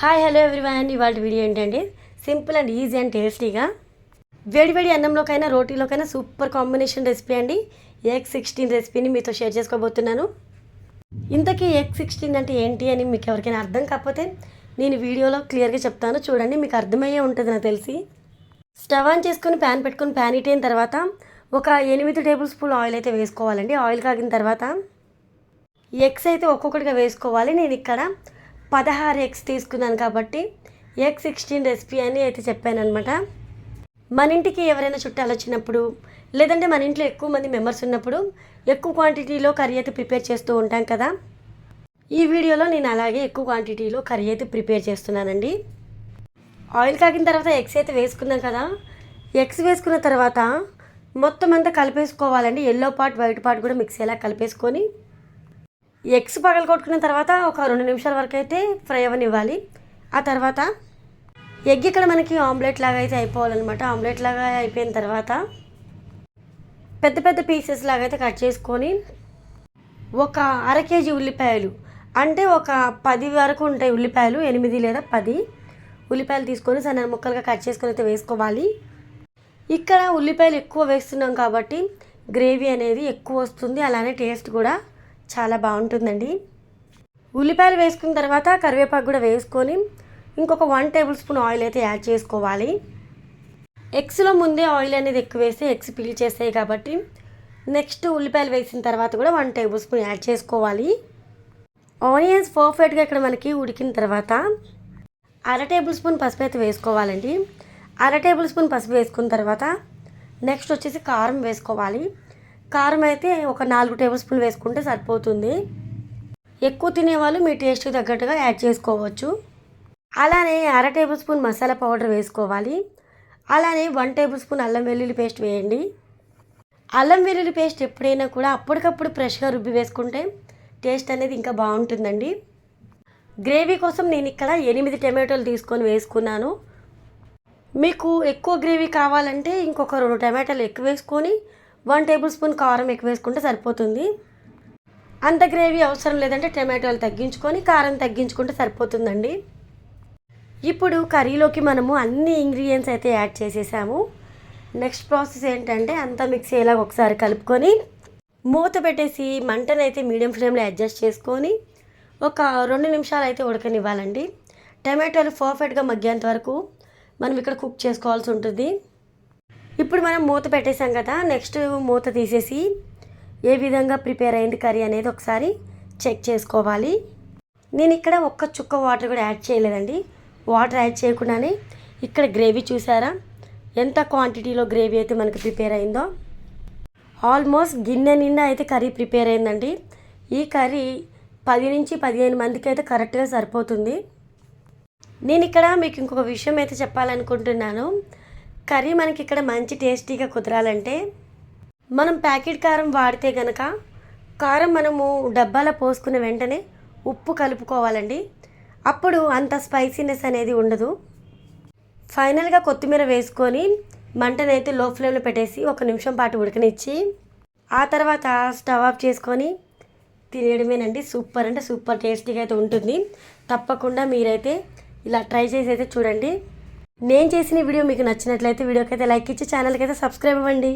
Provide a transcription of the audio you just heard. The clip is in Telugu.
హాయ్ హలో ఎవ్రీవన్ ఇవాళ వీడియో ఏంటంటే సింపుల్ అండ్ ఈజీ అండ్ టేస్టీగా వేడి వేడి అన్నంలోకైనా రోటీలోకైనా సూపర్ కాంబినేషన్ రెసిపీ అండి. ఎగ్ సిక్స్టీన్ రెసిపీని మీతో షేర్ చేసుకోబోతున్నాను. ఇంతకీ ఎగ్ సిక్స్టీన్ అంటే ఏంటి అని మీకు ఎవరికైనా అర్థం కాకపోతే నేను వీడియోలో క్లియర్గా చెప్తాను. చూడండి మీకు అర్థమయ్యే ఉంటుంది నాకు తెలిసి. స్టవ్ ఆన్ చేసుకుని ప్యాన్ పెట్టుకుని ప్యాన్ హీట్ అయిన తర్వాత ఒక ఎనిమిది టేబుల్ స్పూన్ ఆయిల్ అయితే వేసుకోవాలండి. ఆయిల్ కాగిన తర్వాత ఎగ్స్ అయితే ఒక్కొక్కటిగా వేసుకోవాలి. నేను ఇక్కడ పదహారు ఎగ్స్ తీసుకున్నాను కాబట్టి ఎగ్ సిక్స్టీన్ రెసిపీ అని అయితే చెప్పాను అనమాట మన ఇంటికి ఎవరైనా చుట్టాలు వచ్చినప్పుడు లేదంటే మన ఇంట్లో ఎక్కువ మంది మెంబర్స్ ఉన్నప్పుడు ఎక్కువ క్వాంటిటీలో కర్రీ అయితే ప్రిపేర్ చేస్తూ ఉంటాం కదా. ఈ వీడియోలో నేను అలాగే ఎక్కువ క్వాంటిటీలో కర్రీ అయితే ప్రిపేర్ చేస్తున్నానండి. ఆయిల్ కాగిన తర్వాత ఎగ్స్ అయితే వేసుకున్నాం కదా. ఎగ్స్ వేసుకున్న తర్వాత మొత్తం అంతా కలిపేసుకోవాలండి. ఎల్లో పార్ట్ వైట్ పార్ట్ కూడా మిక్స్ అయ్యేలా కలిపేసుకొని ఎగ్స్ పగల కొట్టుకున్న తర్వాత ఒక రెండు నిమిషాల వరకు అయితే ఫ్రై అవ్వనివ్వాలి ఆ తర్వాత ఎగ్ ఇక్కడ మనకి ఆమ్లెట్ లాగా అయితే అయిపోవాలన్నమాట. ఆమ్లెట్ లాగా అయిపోయిన తర్వాత పెద్ద పెద్ద పీసెస్ లాగా అయితే కట్ చేసుకొని ఒక అర కేజీ ఉల్లిపాయలు అంటే ఒక పది వరకు ఉంటాయి ఉల్లిపాయలు ఎనిమిది లేదా పది ఉల్లిపాయలు తీసుకొని సన్న ముక్కలుగా కట్ చేసుకొని అయితే వేసుకోవాలి. ఇక్కడ ఉల్లిపాయలు ఎక్కువ వేస్తున్నాం కాబట్టి గ్రేవీ అనేది ఎక్కువ వస్తుంది అలానే టేస్ట్ కూడా చాలా బాగుంటుందండి. ఉల్లిపాయలు వేసుకున్న తర్వాత కరివేపాకు కూడా వేసుకొని ఇంకొక వన్ టేబుల్ స్పూన్ ఆయిల్ అయితే యాడ్ చేసుకోవాలి. ఎగ్స్లో ముందే ఆయిల్ అనేది ఎక్కువ వేస్తే ఎగ్స్ పీల్ చేస్తాయి కాబట్టి నెక్స్ట్ ఉల్లిపాయలు వేసిన తర్వాత కూడా వన్ టేబుల్ స్పూన్ యాడ్ చేసుకోవాలి. ఆనియన్స్ పర్ఫెక్ట్గా ఇక్కడ మనకి ఉడికిన తర్వాత అర టేబుల్ స్పూన్ పసుపు అయితే వేసుకోవాలండి. అర టేబుల్ స్పూన్ పసుపు వేసుకున్న తర్వాత నెక్స్ట్ వచ్చేసి కారం వేసుకోవాలి. కారం అయితే ఒక నాలుగు టేబుల్ స్పూన్ వేసుకుంటే సరిపోతుంది. ఎక్కువ తినేవాళ్ళు మీ టేస్ట్కి తగ్గట్టుగా యాడ్ చేసుకోవచ్చు. అలానే అర టేబుల్ స్పూన్ మసాలా పౌడర్ వేసుకోవాలి. అలానే వన్ టేబుల్ స్పూన్ అల్లం వెల్లుల్లి పేస్ట్ వేయండి. అల్లం వెల్లుల్లి పేస్ట్ ఎప్పుడైనా కూడా అప్పటికప్పుడు ఫ్రెష్గా రుబ్బి వేసుకుంటే టేస్ట్ అనేది ఇంకా బాగుంటుందండి. గ్రేవీ కోసం నేను ఇక్కడ ఎనిమిది టమాటోలు తీసుకొని వేసుకున్నాను. మీకు ఎక్కువ గ్రేవీ కావాలంటే ఇంకొక రెండు టమాటాలు ఎక్కువ వేసుకొని వన్ టేబుల్ స్పూన్ కారం ఎక్కువ వేసుకుంటే సరిపోతుంది. అంత గ్రేవీ అవసరం లేదంటే టమాటోలు తగ్గించుకొని కారం తగ్గించుకుంటే సరిపోతుందండి. ఇప్పుడు కర్రీలోకి మనము అన్ని ఇంగ్రీడియంట్స్ అయితే యాడ్ చేసేసాము. నెక్స్ట్ ప్రాసెస్ ఏంటంటే అంతా మిక్స్ అయ్యేలాగా ఒకసారి కలుపుకొని మూత పెట్టేసి మంటనైతే అయితే మీడియం ఫ్లేమ్లో అడ్జస్ట్ చేసుకొని ఒక రెండు నిమిషాలు అయితే ఉడకనివ్వాలండి. టమాటోలు పర్ఫెక్ట్గా మగ్గేంత వరకు మనం ఇక్కడ కుక్ చేసుకోవాల్సి ఉంటుంది. ఇప్పుడు మనం మూత పెట్టేసాం కదా నెక్స్ట్ మూత తీసేసి ఏ విధంగా ప్రిపేర్ అయింది కర్రీ అనేది ఒకసారి చెక్ చేసుకోవాలి. నేను ఇక్కడ ఒక్క చుక్క వాటర్ కూడా యాడ్ చేయలేదండి. వాటర్ యాడ్ చేయకుండానే ఇక్కడ గ్రేవీ చూసారా? ఎంత క్వాంటిటీలో గ్రేవీ అయితే మనకు ప్రిపేర్ అయిందో. ఆల్మోస్ట్ గిన్నె నిండా అయితే కర్రీ ప్రిపేర్ అయిందండి. ఈ కర్రీ పది నుంచి పదిహేను మందికి అయితే కరెక్ట్గా సరిపోతుంది. నేను ఇక్కడ మీకు ఇంకొక విషయం అయితే చెప్పాలనుకుంటున్నాను. కర్రీ మనకి ఇక్కడ మంచి టేస్టీగా కుదరాలంటే మనం ప్యాకెట్ కారం వాడితే కనుక కారం మనము డబ్బాలో పోసుకున్న వెంటనే ఉప్పు కలుపుకోవాలండి. అప్పుడు అంత స్పైసీనెస్ అనేది ఉండదు. ఫైనల్గా కొత్తిమీర వేసుకొని మంటనైతే లో ఫ్లేమ్లో పెట్టేసి ఒక నిమిషం పాటు ఉడకనిచ్చి ఆ తర్వాత స్టవ్ ఆఫ్ చేసుకొని తినేయడమేనండి. సూపర్ అంటే సూపర్ టేస్టీగా అయితే ఉంటుంది. తప్పకుండా మీరైతే ఇలా ట్రై చేసి అయితే చూడండి. నేను చేసిన వీడియో మీకు నచ్చినట్లయితే వీడియోకి అయితే లైక్ ఇచ్చి ఛానల్కి అయితే సబ్స్క్రైబ్ అవ్వండి.